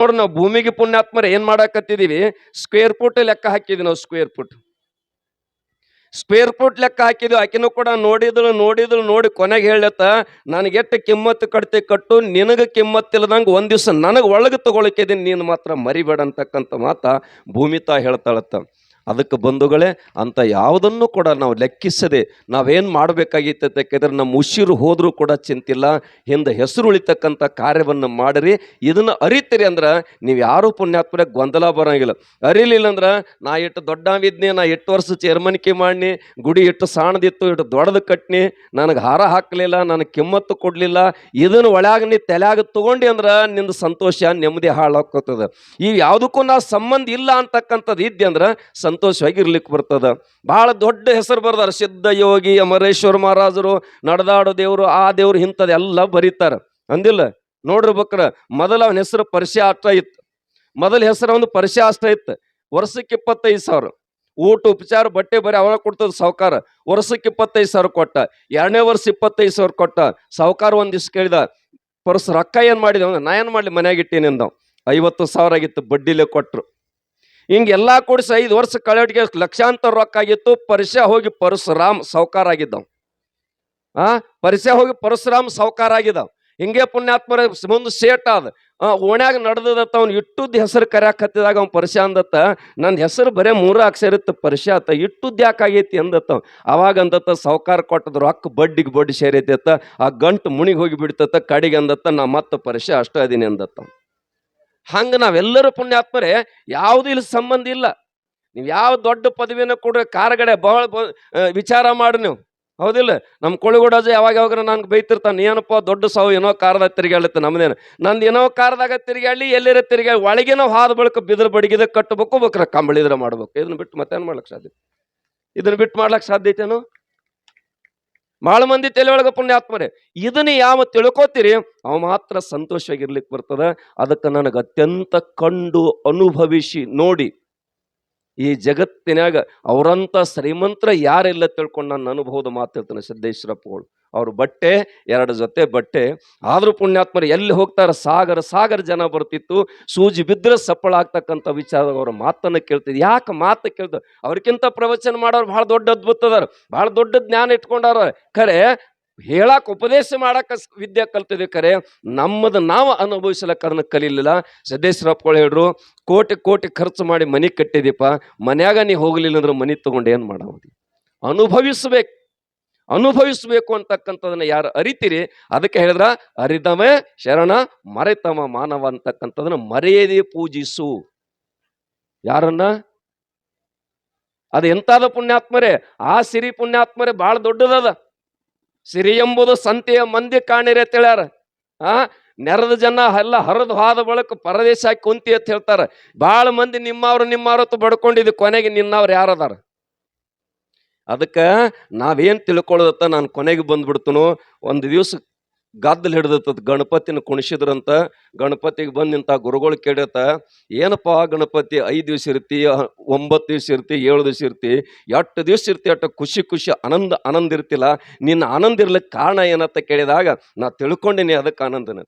ನೋಡ್ರಿ ನಾವು ಭೂಮಿಗೆ ಪುಣ್ಯಾತ್ಮರ ಏನ್ ಮಾಡಾಕತ್ತಿದೀವಿ? ಸ್ಕ್ವೇರ್ ಫುಟ್ ಲೆಕ್ಕ ಹಾಕಿದ್ವಿ ನಾವು ಸ್ಕ್ವೇರ್ ಫುಟ್ ಸ್ಕ್ವೇರ್ ಫುಟ್ ಲೆಕ್ಕ ಹಾಕಿದ್ವಿ. ಆಕಿನೂ ಕೂಡ ನೋಡಿದ್ರು ನೋಡಿದ್ರು ನೋಡಿ ಕೊನೆಗೆ ಹೇಳತ್ತ ನನಗೆ ಎಷ್ಟು ಕಿಮ್ಮತ್ತು ಕಟ್ತಿ ಕಟ್ಟು, ನಿನಗೆ ಕಿಮ್ಮತ್ತಿಲ್ಲದಂಗೆ ಒಂದ್ ದಿವಸ ನನಗೆ ಒಳಗೆ ತಗೊಳಕಿದ್ದೀನಿ ನೀನು ಮಾತ್ರ ಮರಿಬೇಡ ಅಂತಕ್ಕಂಥ ಮಾತ ಭೂಮಿ ತಾ ಹೇಳ್ತಾಳತ್ತ. ಅದಕ್ಕೆ ಬಂಧುಗಳೇ, ಅಂತ ಯಾವುದನ್ನು ಕೂಡ ನಾವು ಲೆಕ್ಕಿಸದೆ ನಾವೇನು ಮಾಡಬೇಕಾಗಿತ್ತು ಯಾಕೆಂದರೆ ನಮ್ಮ ಉಸಿರು ಹೋದರೂ ಕೂಡ ಚಿಂತಿಲ್ಲ. ಹಿಂದೆ ಹೆಸರು ಉಳಿತಕ್ಕಂಥ ಕಾರ್ಯವನ್ನು ಮಾಡಿರಿ. ಇದನ್ನು ಅರಿತೀರಿ ಅಂದ್ರೆ ನೀವು ಯಾರೂ ಪುಣ್ಯಾತ್ಮರ ಗೊಂದಲ ಬರೋಂಗಿಲ್ಲ. ಅರಿಲಿಲ್ಲ ಅಂದ್ರೆ ನಾ ಇಟ್ಟು ದೊಡ್ಡ ದೊಡ್ಡವಿದ್ನಿ, ನಾ ಎಷ್ಟು ವರ್ಷ ಚೇರ್ಮನಿಕೆ ಮಾಡಿ ಗುಡಿ ಇಟ್ಟು ಸಾಣದಿತ್ತು, ಇಟ್ಟು ದೊಡ್ಡದು ಕಟ್ನಿ, ನನಗೆ ಹಾರ ಹಾಕಲಿಲ್ಲ, ನನಗೆ ಕಿಮ್ಮತ್ತು ಕೊಡಲಿಲ್ಲ. ಇದನ್ನು ಒಳಗೆ ನೀ ತಲೆಯಾಗ ತಗೊಂಡಿ ಅಂದ್ರೆ ನಿಂದು ಸಂತೋಷ, ನೆಮ್ಮದಿ ಹಾಳಾಗ್ತದ. ಈ ಯಾವುದಕ್ಕೂ ನಾ ಸಂಬಂಧ ಇಲ್ಲ ಅಂತಕ್ಕಂಥದ್ದು ಇದ್ದೆ ಅಂದ್ರೆ ಸಂತೋಷವಾಗಿ ಇರ್ಲಿಕ್ಕೆ ಬರ್ತದ. ಬಹಳ ದೊಡ್ಡ ಹೆಸರು ಬರ್ದಾರ. ಸಿದ್ಧ ಯೋಗಿ, ಅಮರೇಶ್ವರ ಮಹಾರಾಜರು, ನಡೆದಾಡೋ ದೇವರು, ಆ ದೇವ್ರು ಇಂಥದ್ದು ಎಲ್ಲ ಬರೀತಾರ. ಅಂದಿಲ್ಲ? ನೋಡ್ರಿ ಬಕ್ರ, ಮೊದಲ ಅವನ ಹೆಸರು ಪರಿಚಯ ಅಷ್ಟ ಇತ್ತು. ಮೊದಲ ಹೆಸರು ಒಂದು ಪರಿಚಯ ಅಷ್ಟ ಇತ್ತು. ವರ್ಷಕ್ಕೆ ಇಪ್ಪತ್ತೈದು ಸಾವಿರ. ಊಟ, ಉಪಚಾರ, ಬಟ್ಟೆ ಬರೀ ಅವಾಗ ಕೊಡ್ತದ ಸಾವುಕಾರ. ವರ್ಷಕ್ಕೆ ಇಪ್ಪತ್ತೈದು ಸಾವಿರ ಕೊಟ್ಟ. ಎರಡನೇ ವರ್ಷ ಇಪ್ಪತ್ತೈದು ಸಾವಿರ ಕೊಟ್ಟ. ಸಾವುಕಾರ ಒಂದಿವ್ಸ ಕೇಳಿದ, ಪರ್ಸ್ ರೊಕ್ಕ ಏನು ಮಾಡಿದ? ನಾ ಏನು ಮಾಡಲಿ? ಮನ್ಯಾಗ ಇಟ್ಟೀನಿ ಅಂದವ್. ಐವತ್ತು ಸಾವಿರ ಆಗಿತ್ತು ಬಡ್ಡಿಲೇ ಕೊಟ್ರು. ಹಿಂಗೆಲ್ಲ ಕೂಡಿಸಿ ಐದು ವರ್ಷ ಕಳೆಟ್ಗೆ ಲಕ್ಷಾಂತರ ರೊಕ್ಕ ಆಗಿತ್ತು ಪರಿಸೆ ಹೋಗಿ ಪರಶುರಾಮ್ ಸಾವುಕಾರ ಆಗಿದ್ದವ್. ಆ ಪರಿಸೆ ಹೋಗಿ ಪರಶುರಾಮ್ ಸಾವುಕಾರ ಆಗಿದ್ದಾವ್. ಹಿಂಗೆ ಪುಣ್ಯಾತ್ಮರ ಮುಂದೆ ಸೇಟ್ ಆದ. ಓಣ್ಯಾಗ ನಡೆದದತ್ತ ಅವ್ನು ಇಟ್ಟುದ್ ಹೆಸರು ಕರ್ಯಾಕ್ ಹತ್ತಿದಾಗ ಅವ್ನು ಪರಿಚಯ ಅಂದತ್ತ ನನ್ನ ಹೆಸರು ಬರೇ ಮೂರ ಅಕ್ಷರ ಇತ್ತು ಪರಿಚಯ ಆತ ಇಟ್ಟುದ್ ಯಾಕಾಗೈತಿ ಅಂದತ್ತ ಅವಾಗ ಅಂದತ್ತ, ಸಾವುಕಾರ ಕೊಟ್ಟದ ರೊಕ್ಕ ಬಡ್ಡಿಗೆ ಬಡ್ಡಿ ಸೇರೈತಿ ಆ ಗಂಟು ಮುಣಿಗೆ ಹೋಗಿ ಬಿಡ್ತತ್ತ ಕಡಿಗೆ ಅಂದತ್ತ, ನಾ ಮತ್ತೆ ಪರಿಚಯ ಅಷ್ಟೇ ಅದೀನಿ ಅಂದತ್ತ. ಹಂಗ ನಾವೆಲ್ಲರೂ ಪುಣ್ಯಾತ್ಮರೇ, ಯಾವುದು ಇಲ್ಲಿ ಸಂಬಂಧ ಇಲ್ಲ. ನೀವು ಯಾವ ದೊಡ್ಡ ಪದವಿನ ಕೂಡ ಕಾರಗಡೆ ಬಹಳ ವಿಚಾರ ಮಾಡಿ ನೀವು. ಹೌದಿಲ್ಲ? ನಮ್ಮ ಕೊಳಗುಡಜ ಯಾವಾಗ ಯಾವಾಗ ನನ್ಗೆ ಬೈತಿರ್ತಾನೆ ಏನಪ್ಪ ದೊಡ್ಡ ಸಾವು, ಏನೋ ಕಾರದಾಗ ತಿರುಗಾಡುತ್ತೆ ನಮ್ದೇನು? ನಂದು ಏನೋ ಕಾರದಾಗ ತಿರುಗಾಡಿ ಎಲ್ಲರ ತಿರುಗಾಡಿ ನಾವು ಹಾದ ಬಳಿಕ ಬಿದ್ರ ಬಡಗಿದ ಕಟ್ಟಬೇಕು ಬೇಕ್ರ ಕಂಬಳಿದ್ರೆ ಮಾಡ್ಬೇಕು. ಇದನ್ನ ಬಿಟ್ಟು ಮತ್ತೇನು ಮಾಡ್ಲಿಕ್ಕೆ ಸಾಧ್ಯ? ಇದನ್ನ ಬಿಟ್ಟು ಮಾಡ್ಲಿಕ್ಕೆ ಸಾಧ್ಯ ಭಾಳ ಮಂದಿ ತಲೆ ಒಳಗ ಪುಣ್ಯಾತ್ಮರೇ, ಇದನ್ನ ಯಾವ ತಿಳ್ಕೊತೀರಿ? ಅವ ಮಾತ್ರ ಸಂತೋಷವಾಗಿರ್ಲಿಕ್ಕೆ ಬರ್ತದ. ಅದಕ್ಕೆ ನನಗೆ ಅತ್ಯಂತ ಕಂಡು ಅನುಭವಿಸಿ ನೋಡಿ. ಈ ಜಗತ್ತಿನಾಗ ಅವರಂಥ ಶ್ರೀಮಂತ್ರ ಯಾರೆಲ್ಲ ತಿಳ್ಕೊಂಡು ನನ್ನ ಅನುಭವದ ಮಾತು ಸಿದ್ದೇಶ್ವರಪ್ಪಗಳು. ಅವ್ರ ಬಟ್ಟೆ, ಎರಡು ಜೊತೆ ಬಟ್ಟೆ. ಆದರೂ ಪುಣ್ಯಾತ್ಮರು ಎಲ್ಲಿ ಹೋಗ್ತಾರೆ ಸಾಗರ ಸಾಗರ ಜನ ಬರ್ತಿತ್ತು. ಸೂಜಿ ಬಿದ್ದರೆ ಸಪ್ಪಳ ಆಗ್ತಕ್ಕಂಥ ವಿಚಾರದಾಗ ಅವ್ರ ಮಾತನ್ನು ಕೇಳ್ತಿದ್ರು. ಯಾಕೆ ಮಾತು ಕೇಳ್ದ? ಅವ್ರಿಗಿಂತ ಪ್ರವಚನ ಮಾಡೋರು ಭಾಳ ದೊಡ್ಡ ಅದ್ಭುತ ಅದಾರ ಭಾಳ ದೊಡ್ಡ ಜ್ಞಾನ ಇಟ್ಕೊಂಡಾರ ಖರೆ ಹೇಳಕ್ ಉಪದೇಶ ಮಾಡಕ್ಕೆ ವಿದ್ಯೆ ಕಲ್ತಿದ್ವಿ ಕರೆ, ನಮ್ಮದು ನಾವು ಅನುಭವಿಸ್ಲಕ್ಕ ಅದನ್ನ ಕಲೀಲಿಲ್ಲ. ಸಿದ್ದೇಶ್ವರಪ್ಪಗಳು ಹೇಳ್ರು, ಕೋಟಿ ಕೋಟಿ ಖರ್ಚು ಮಾಡಿ ಮನೆ ಕಟ್ಟಿದೀಪ ಮನ್ಯಾಗ ನೀ ಹೋಗಲಿಲ್ಲ ಅಂದ್ರೆ ಮನೆ ತಗೊಂಡು ಏನು ಮಾಡೋದಿ ಅನುಭವಿಸ್ಬೇಕು. ಅನುಭವಿಸ್ಬೇಕು ಅಂತಕ್ಕಂಥದನ್ನ ಯಾರು ಅರಿತೀರಿ? ಅದಕ್ಕೆ ಹೇಳಿದ್ರ ಅರಿತಮೆ ಶರಣ, ಮರೆತಮ ಮಾನವ ಅಂತಕ್ಕಂಥದನ್ನ ಮರೆಯದೆ ಪೂಜಿಸು. ಯಾರನ್ನ? ಅದು ಎಂತಾದ ಪುಣ್ಯಾತ್ಮರೇ? ಆ ಸಿರಿ ಪುಣ್ಯಾತ್ಮರೇ ಬಹಳ ದೊಡ್ಡದದ. ಸಿರಿ ಎಂಬುದು ಸಂತೆಯ ಮಂದಿ ಕಾಣಿರಿ ಅಂತ ಹೇಳ್ಯಾರ ಆ, ನೆರೆದ ಜನ ಎಲ್ಲ ಹರಿದು ಹಾದ ಬಳಕ ಪರದೇಶ ಹಾಕಿ ಕುಂತಿ ಅಂತ ಹೇಳ್ತಾರೆ. ಭಾಳ ಮಂದಿ ನಿಮ್ಮವ್ರು ನಿಮ್ಮವ್ರು ಅಂತ ಬಡ್ಕೊಂಡಿದ್ದು ಕೊನೆಗೆ ನಿನ್ನವ್ರು ಯಾರದಾರ? ಅದಕ್ಕೆ ನಾವೇನು ತಿಳ್ಕೊಳ್ಳೋದತ್ತ ನಾನು ಕೊನೆಗೆ ಬಂದ್ಬಿಡ್ತನು, ಒಂದು ದಿವಸ ಗದ್ದಲ್ ಹಿಡ್ದತ್ತದ ಗಣಪತಿನ ಕುಣಿಸಿದ್ರಂತ ಗಣಪತಿಗೆ ಬಂದು ನಿಂತ ಗುರುಗಳು ಕೇಳತ್ತ ಏನಪ್ಪ ಗಣಪತಿ ಐದು ದಿವಸ ಇರ್ತಿ, ಒಂಬತ್ತು ದಿವಸ ಇರ್ತಿ, ಏಳು ದಿವಸ ಇರ್ತಿ ಎಷ್ಟು ದಿವಸ ಇರ್ತಿ ಅಷ್ಟು ಖುಷಿ ಖುಷಿ ಆನಂದ ಆನಂದ ಇರ್ತಿಲ್ಲ, ನಿನ್ನ ಆನಂದ ಇರ್ಲಿಕ್ಕೆ ಕಾರಣ ಏನಂತ ಕೇಳಿದಾಗ ನಾ ತಿಳ್ಕೊಂಡಿನಿ ಅದಕ್ಕೆ ಆನಂದನ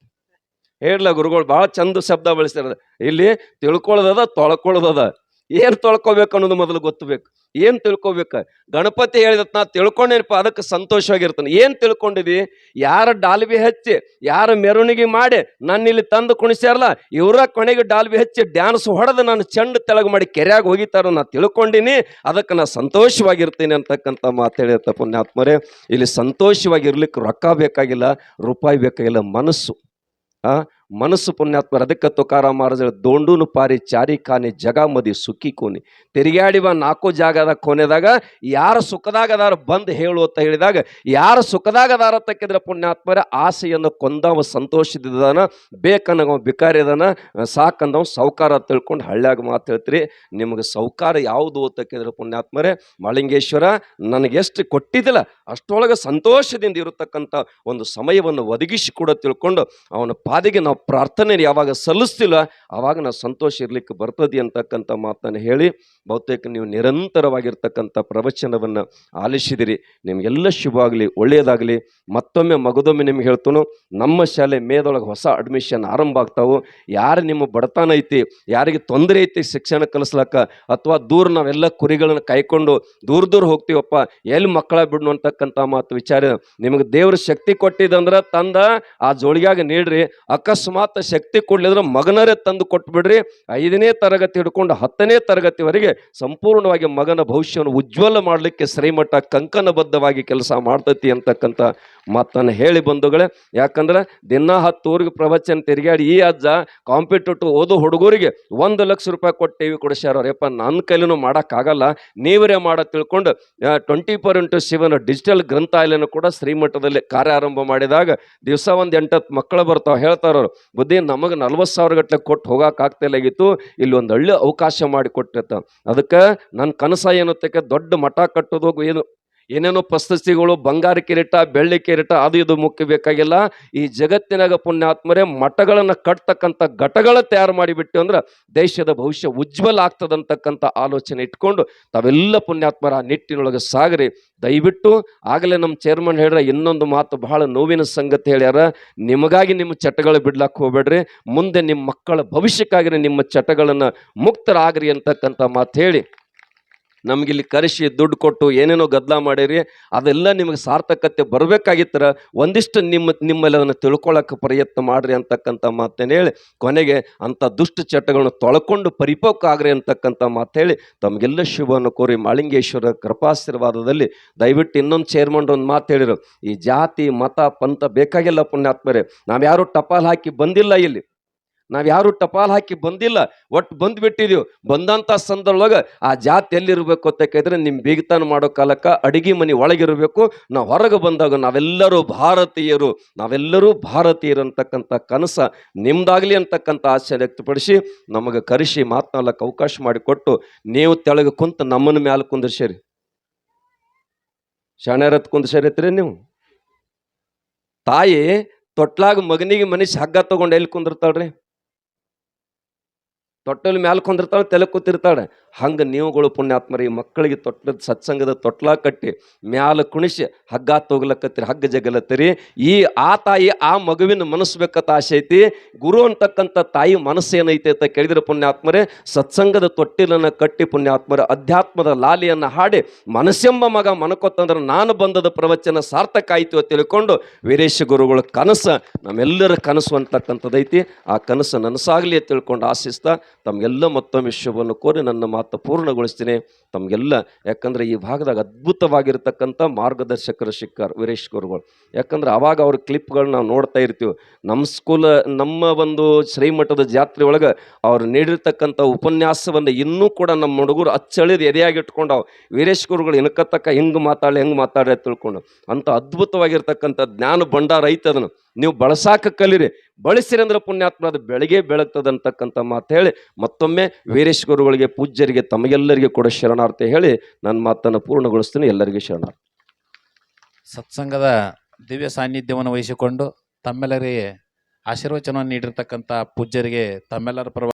ಹೇಳಲ ಗುರುಗಳು ಭಾಳ ಚಂದ ಶಬ್ದ ಬಳಸ್ತಾರ ಇಲ್ಲಿ ತಿಳ್ಕೊಳ್ಳೋದದ ತೊಳ್ಕೊಳ್ಳೋದದ ಏನು ತೊಳ್ಕೊಬೇಕು ಅನ್ನೋದು ಮೊದಲು ಗೊತ್ತಬೇಕು. ಏನ್ ತಿಳ್ಕೊಬೇಕು? ಗಣಪತಿ ಹೇಳಿದ ನಾ ತಿಳ್ಕೊಂಡೇನಪ್ಪ, ಅದಕ್ಕೆ ಸಂತೋಷವಾಗಿರ್ತಾನೆ. ಏನ್ ತಿಳ್ಕೊಂಡಿದಿ? ಯಾರ ಡಾಲ್ಬಿ ಹಚ್ಚಿ, ಯಾರ ಮೆರವಣಿಗೆ ಮಾಡಿ ನನ್ನ ಇಲ್ಲಿ ತಂದು ಕುಣಿಸ್ಯಾರಲ್ಲ, ಇವರ ಕೊನೆಗೆ ಡಾಲ್ಬಿ ಹಚ್ಚಿ ಡ್ಯಾನ್ಸ್ ಹೊಡೆದು ನಾನು ಚೆಂಡು ತೆಳಗು ಮಾಡಿ ಕೆರೆಯಾಗಿ ಹೋಗಿತಾರ ನಾ ತಿಳ್ಕೊಂಡಿನಿ, ಅದಕ್ಕೆ ನಾ ಸಂತೋಷವಾಗಿರ್ತೀನಿ ಅಂತಕ್ಕಂಥ ಮಾತು ಹೇಳಿರ್ತ ಪುಣ್ಯಾತ್ಮರೇ. ಇಲ್ಲಿ ಸಂತೋಷವಾಗಿರ್ಲಿಕ್ಕೆ ರೊಕ್ಕ ಬೇಕಾಗಿಲ್ಲ, ರೂಪಾಯಿ ಬೇಕಾಗಿಲ್ಲ, ಮನಸ್ಸು. ಆ ಮನಸ್ಸು ಪುಣ್ಯಾತ್ಮರ ಅದಕ್ಕೆ ತುಕಾರ ಮಹಾರಾಜ ದೋಂಡೂನು ಪಾರಿ ಚಾರಿ ಕಾನಿ ಜಗ ಮದಿ ಸುಖಿ ಕೋನಿ. ತಿರುಗಾಡಿವ ನಾಲ್ಕು ಜಾಗದ ಕೊನೆದಾಗ ಯಾರ ಸುಖದಾಗದಾರ ಬಂದು ಹೇಳು ಅಂತ ಹೇಳಿದಾಗ, ಯಾರ ಸುಖದಾಗದಾರ ತಕ್ಕಿದ್ರೆ ಪುಣ್ಯಾತ್ಮರ ಆಸೆಯನ್ನು ಕೊಂದವ ಸಂತೋಷದಿದ್ದಾನ ಬೇಕನ್ನವ ಬಿಕಾರಿ ಅದಾನ ಸಾಕಂದವ ಸೌಕಾರ ತಿಳ್ಕೊಂಡು ಹಳ್ಳಿಯಾಗ ಮಾತು ಹೇಳ್ತೀರಿ. ನಿಮಗೆ ಸೌಕಾರ ಯಾವುದು ಅಂತಕ್ಕಿದ್ರೆ ಪುಣ್ಯಾತ್ಮರೇ, ಮಳಿಂಗೇಶ್ವರ, ನನಗೆ ಎಷ್ಟು ಕೊಟ್ಟಿದ್ದಿಲ್ಲ, ಅಷ್ಟೊಳಗೆ ಸಂತೋಷದಿಂದ ಇರತಕ್ಕಂಥ ಒಂದು ಸಮಯವನ್ನು ಒದಗಿಸಿ ಕೂಡ ತಿಳ್ಕೊಂಡು ಅವನ ಪಾದಿಗೆ ನಾವು ಪ್ರಾರ್ಥನೆ ಯಾವಾಗ ಸಲ್ಲಿಸ್ತಿಲ್ಲ ಆವಾಗ ನಾವು ಸಂತೋಷ ಇರಲಿಕ್ಕೆ ಬರ್ತದೆ ಅಂತಕ್ಕಂಥ ಮಾತನ್ನು ಹೇಳಿ, ಬಹುತೇಕ ನೀವು ನಿರಂತರವಾಗಿರ್ತಕ್ಕಂಥ ಪ್ರವಚನವನ್ನು ಆಲಿಸಿದಿರಿ. ನಿಮಗೆಲ್ಲ ಶುಭ ಆಗಲಿ ಒಳ್ಳೆಯದಾಗಲಿ ಮತ್ತೊಮ್ಮೆ ಮಗದೊಮ್ಮೆ ನಿಮ್ಗೆ ಹೇಳ್ತಾನು, ನಮ್ಮ ಶಾಲೆ ಮೇದೊಳಗೆ ಹೊಸ ಅಡ್ಮಿಷನ್ ಆರಂಭ ಆಗ್ತಾವೆ. ಯಾರು ನಿಮ್ಮ ಬಡತನ ಐತಿ, ಯಾರಿಗೆ ತೊಂದರೆ ಐತಿ ಶಿಕ್ಷಣ ಕಲಿಸ್ಲಕ್ಕ, ಅಥವಾ ದೂರ ನಾವೆಲ್ಲ ಕುರಿಗಳನ್ನು ಕಾಯ್ಕೊಂಡು ದೂರ ದೂರ ಹೋಗ್ತೀವಪ್ಪ, ಎಲ್ಲಿ ಮಕ್ಕಳ ಬಿಡ್ನು ಅಂತಕ್ಕಂಥ ಮಾತು ವಿಚಾರ. ನಿಮಗೆ ದೇವ್ರ ಶಕ್ತಿ ಕೊಟ್ಟಿದಂದ್ರೆ ತಂದ, ಆ ಜೋಳಿಗಾಗಿ ನೀಡ್ರಿ. ಅಕಸ್ಮಾತ್ ಶಕ್ತಿ ಕೊಡ್ಲಿದ್ರೆ ಮಗನರೇ ತಂದು ಕೊಟ್ಬಿಡ್ರಿ. ಐದನೇ ತರಗತಿ ಹಿಡ್ಕೊಂಡು ಹತ್ತನೇ ತರಗತಿವರೆಗೆ ಸಂಪೂರ್ಣವಾಗಿ ಮಗನ ಭವಿಷ್ಯವನ್ನು ಉಜ್ವಲ ಮಾಡಲಿಕ್ಕೆ ಶ್ರೀಮಠ ಕಂಕಣಬದ್ಧವಾಗಿ ಕೆಲಸ ಮಾಡ್ತತಿ ಅಂತಕ್ಕಂಥ ಮಾತನ್ನು ಹೇಳಿ ಬಂಧುಗಳೇ. ಯಾಕಂದ್ರೆ ದಿನ ಹತ್ತು ಊರಿಗೆ ಪ್ರವಚನ ತಿರುಗಾಡಿ, ಈ ಅಜ್ಜ ಕಾಂಪಿಟೇಟಿವ್ ಓದೋ ಹುಡುಗರಿಗೆ ಒಂದು ಲಕ್ಷ ರೂಪಾಯಿ ಕೊಟ್ಟು ಟಿ ವಿ ಕೊಡಿಸ್ಯಾರ ಯಪ್ಪ ನನ್ನ ಕೈಲೂ ಮಾಡೋಕ್ಕಾಗಲ್ಲ. ನೀವರೇ ಮಾಡೋ ತಿಳ್ಕೊಂಡು twenty four into seven digital ಗ್ರಂಥಾಲಯನ ಕೂಡ ಶ್ರೀಮಠದಲ್ಲಿ ಕಾರ್ಯಾರಂಭ ಮಾಡಿದಾಗ ದಿವಸ ಒಂದು ಎಂಟತ್ತು ಮಕ್ಕಳು ಬರ್ತಾವೆ. ಹೇಳ್ತಾರ ಬುದ್ಧಿ ನಮಗೆ ನಲ್ವತ್ತು ಸಾವಿರ ಗಟ್ಟಲೆ ಕೊಟ್ಟು ಹೋಗಕ್ಕೆ ಆಗ್ತಿಲ್ಲಾಗಿತ್ತು ಇಲ್ಲಿ ಒಂದು ಹಳ್ಳಿ ಅವಕಾಶ ಮಾಡಿ ಕೊಟ್ಟಿರ್ತ ಅದಕ್ಕೆ ನನ್ನ ಕನಸ ಏನತ್ತಕ್ಕೆ ದೊಡ್ಡ ಮಠ ಕಟ್ಟೋದು ಏನು ಏನೇನೋ ಪ್ರಶಸ್ತಿಗಳು, ಬಂಗಾರ ಕಿರೀಟ, ಬೆಳ್ಳಿ ಕಿರೀಟ, ಅದು ಇದು ಮುಖ್ಯ ಬೇಕಾಗಿಲ್ಲ. ಈ ಜಗತ್ತಿನಾಗ ಪುಣ್ಯಾತ್ಮರೇ ಮಠಗಳನ್ನು ಕಟ್ತಕ್ಕಂಥ ಘಟಗಳ ತಯಾರು ಮಾಡಿಬಿಟ್ಟು ಅಂದ್ರೆ ದೇಶದ ಭವಿಷ್ಯ ಉಜ್ವಲ ಆಗ್ತದಂತಕ್ಕಂಥ ಆಲೋಚನೆ ಇಟ್ಕೊಂಡು ತಾವೆಲ್ಲ ಪುಣ್ಯಾತ್ಮರ ಆ ನಿಟ್ಟಿನೊಳಗೆ ಸಾಗರಿ. ದಯವಿಟ್ಟು ಆಗಲೇ ನಮ್ಮ ಚೇರ್ಮನ್ ಹೇಳ್ರ ಇನ್ನೊಂದು ಮಾತು ಬಹಳ ನೋವಿನ ಸಂಗತಿ ಹೇಳ್ಯಾರ. ನಿಮಗಾಗಿ ನಿಮ್ಮ ಚಟಗಳು ಬಿಡ್ಲಾಕ್ ಹೋಗ್ಬೇಡ್ರಿ. ಮುಂದೆ ನಿಮ್ಮ ಮಕ್ಕಳ ಭವಿಷ್ಯಕ್ಕಾಗಿ ನಿಮ್ಮ ಚಟಗಳನ್ನು ಮುಕ್ತರಾಗ್ರಿ ಅಂತಕ್ಕಂಥ ಮಾತು ಹೇಳಿ. ನಮಗಿಲ್ಲಿ ಕರೆಸಿ ದುಡ್ಡು ಕೊಟ್ಟು ಏನೇನೋ ಗದ್ದಲ ಮಾಡಿರಿ, ಅದೆಲ್ಲ ನಿಮಗೆ ಸಾರ್ಥಕತೆ ಬರಬೇಕಾಗಿತ್ತರ. ಒಂದಿಷ್ಟು ನಿಮ್ಮ, ನಿಮ್ಮಲ್ಲಿ ಅದನ್ನು ತಿಳ್ಕೊಳ್ಳೋಕೆ ಪ್ರಯತ್ನ ಮಾಡಿರಿ ಅಂತಕ್ಕಂಥ ಮಾತೇನು ಹೇಳಿ, ಕೊನೆಗೆ ಅಂಥ ದುಷ್ಟ ಚಟಗಳನ್ನು ತೊಳ್ಕೊಂಡು ಪರಿಪಕ್ವ ಆಗ್ರಿ ಅಂತಕ್ಕಂಥ ಮಾತು ಹೇಳಿ ತಮಗೆಲ್ಲ ಶುಭವನ್ನು ಕೋರಿ ಮಾಳಿಂಗೇಶ್ವರ ಕೃಪಾಶೀರ್ವಾದದಲ್ಲಿ ದಯವಿಟ್ಟು ಇನ್ನೊಂದು ಚೇರ್ಮನ್ ಒಂದು ಮಾತು ಹೇಳಿರು, ಈ ಜಾತಿ, ಮತ, ಪಂಥ ಬೇಕಾಗಿಲ್ಲ ಪುಣ್ಯಾತ್ಮರೇ ನಾವು ಯಾರು ಟಪಾಲ್ ಹಾಕಿ ಬಂದಿಲ್ಲ ಇಲ್ಲಿ. ನಾವು ಯಾರು ಟಪಾಲ್ ಹಾಕಿ ಬಂದಿಲ್ಲ, ಒಟ್ಟು ಬಂದ್ಬಿಟ್ಟಿದೀವಿ ಬಂದಂಥ ಸಂದರ್ಭದೊಳಗೆ ಆ ಜಾತಿ ಎಲ್ಲಿರ್ಬೇಕು ಅಂತ ನಿಮ್ಮ ಬೀಗತನ ಮಾಡೋ ಕಾಲಕ್ಕೆ ಅಡಿಗೆ ಮನೆ ಒಳಗಿರಬೇಕು. ನಾವು ಹೊರಗೆ ಬಂದಾಗ ನಾವೆಲ್ಲರೂ ಭಾರತೀಯರು ನಾವೆಲ್ಲರೂ ಭಾರತೀಯರು ಅಂತಕ್ಕಂಥ ಕನಸ ನಿಮ್ದಾಗಲಿ ಅಂತಕ್ಕಂಥ ಆಸೆ ವ್ಯಕ್ತಪಡಿಸಿ ನಮಗೆ ಕರೆಸಿ ಮಾತನಾಡಕ್ಕೆ ಅವಕಾಶ ಮಾಡಿಕೊಟ್ಟು ನೀವು ತೆಳಗೆ ಕುಂತ ನಮ್ಮನ್ನ ಮ್ಯಾಲೆ ಕುಂದಿರ್ಸಿರಿ. ಶಾಣ್ಯಾರತ್ ಕುಂದಿರ್ಸಿರತ್ರಿ ನೀವು? ತಾಯಿ ತೊಟ್ಲಾಗ ಮಗನಿಗೆ ಮನುಷ್ಯ ಹಗ್ಗ ತಗೊಂಡು ಎಲ್ಲಿ ಕುಂದಿರ್ತಾಳ್ರಿ? ತೊಟ್ಟಲ್ ಮ್ಯಾಲ ಕುಂದಿರ್ತಾಳೆ ತಲೆ ಕೂತಿರ್ತಾಳೆ. ಹಂಗೆ ನೀವುಗಳು ಪುಣ್ಯಾತ್ಮರಿ ಮಕ್ಕಳಿಗೆ ತೊಟ್ಟದ ಸತ್ಸಂಗದ ತೊಟ್ಲ ಕಟ್ಟಿ ಮ್ಯಾಲ ಕುಣಿಸಿ ಹಗ್ಗ ತೋಗ್ಲಕತ್ತೀರಿ, ಹಗ್ಗ ಜಗಲತ್ತರಿ. ಈ ಆ ತಾಯಿ ಆ ಮಗುವಿನ ಮನಸ್ಸು ಬೇಕತ್ತ ಆಸೆ ಐತಿ. ಗುರು ಅಂತಕ್ಕಂಥ ತಾಯಿ ಮನಸ್ಸು ಏನೈತೆ ಅಂತ ಕೇಳಿದ್ರೆ ಪುಣ್ಯಾತ್ಮರೇ, ಸತ್ಸಂಗದ ತೊಟ್ಟಿಲನ್ನು ಕಟ್ಟಿ ಪುಣ್ಯಾತ್ಮರ ಅಧ್ಯಾತ್ಮದ ಲಾಲಿಯನ್ನು ಹಾಡಿ ಮನಸ್ಸೆಂಬ ಮಗ ಮನಕೊತ್ತಂದ್ರೆ ನಾನು ಬಂದದ ಪ್ರವಚನ ಸಾರ್ಥಕ ಆಯಿತು ಅಂತ ತಿಳ್ಕೊಂಡು ವೀರೇಶ ಗುರುಗಳ ಕನಸು ನಮ್ಮೆಲ್ಲರ ಕನಸು ಅಂತಕ್ಕಂಥದ್ದೈತಿ. ಆ ಕನಸು ನನಸಾಗಲಿ ಅಂತ ತಿಳ್ಕೊಂಡು ಆಶಿಸ್ತಾ ತಮಗೆಲ್ಲ ಮತ್ತೊಮ್ಮೆ ಶುಭವನ್ನು ಕೋರಿ ನನ್ನ ಮಾತು ಪೂರ್ಣಗೊಳಿಸ್ತೀನಿ. ತಮಗೆಲ್ಲ, ಯಾಕಂದ್ರೆ ಈ ಭಾಗದಾಗ ಅದ್ಭುತವಾಗಿರ್ತಕ್ಕಂಥ ಮಾರ್ಗದರ್ಶಕರು ಸಿಕ್ಕಾರ್ ವೀರೇಶ್ ಗುರುಗಳು. ಯಾಕಂದ್ರೆ ಅವಾಗ ಅವ್ರ ಕ್ಲಿಪ್ಗಳನ್ನ ನಾವು ನೋಡ್ತಾ ಇರ್ತೀವಿ. ನಮ್ಮ ಸ್ಕೂಲ್, ನಮ್ಮ ಒಂದು ಶ್ರೀಮಠದ ಜಾತ್ರೆ ಒಳಗೆ ಅವ್ರು ನೀಡಿರ್ತಕ್ಕಂಥ ಉಪನ್ಯಾಸವನ್ನು ಇನ್ನೂ ಕೂಡ ನಮ್ಮ ಹುಡುಗರು ಅಚ್ಚಳಿದು ಎದೆಯಾಗಿ ವೀರೇಶ್ ಗುರುಗಳು ಇನ್ಕತ್ತಕ್ಕ ಹೆಂಗೆ ಮಾತಾಡಲಿ ಹೆಂಗೆ ಮಾತಾಡಲಿ ತಿಳ್ಕೊಂಡು ಅಂಥ ಅದ್ಭುತವಾಗಿರ್ತಕ್ಕಂಥ ಜ್ಞಾನ ಭಂಡಾರ ಐತೆ ಅದನ್ನು. ನೀವು ಬಳಸಾಕ ಕಲೀರಿ. ಬಳಸಿರಿ ಅಂದ್ರೆ ಪುಣ್ಯಾತ್ಮ ಅದು ಬೆಳಗ್ಗೆ ಬೆಳಗ್ತದೆ ಅಂತಕ್ಕಂಥ ಮಾತು ಹೇಳಿ, ಮತ್ತೊಮ್ಮೆ ವೀರೇಶ್ ಗುರುಗಳಿಗೆ ಪೂಜ್ಯರಿಗೆ ತಮಗೆಲ್ಲರಿಗೆ ಕೂಡ ಶರಣಾರ್ಥಿ ಹೇಳಿ ನನ್ನ ಮಾತನ್ನು ಪೂರ್ಣಗೊಳಿಸ್ತೀನಿ. ಎಲ್ಲರಿಗೂ ಶರಣಾರ್ಥಿ. ಸತ್ಸಂಗದ ದಿವ್ಯ ಸಾನ್ನಿಧ್ಯವನ್ನು ವಹಿಸಿಕೊಂಡು ತಮ್ಮೆಲ್ಲರಿಗೆ ಆಶೀರ್ವಚನವನ್ನು ನೀಡಿರ್ತಕ್ಕಂಥ ಪೂಜ್ಯರಿಗೆ ತಮ್ಮೆಲ್ಲರ ಪರವಾಗಿ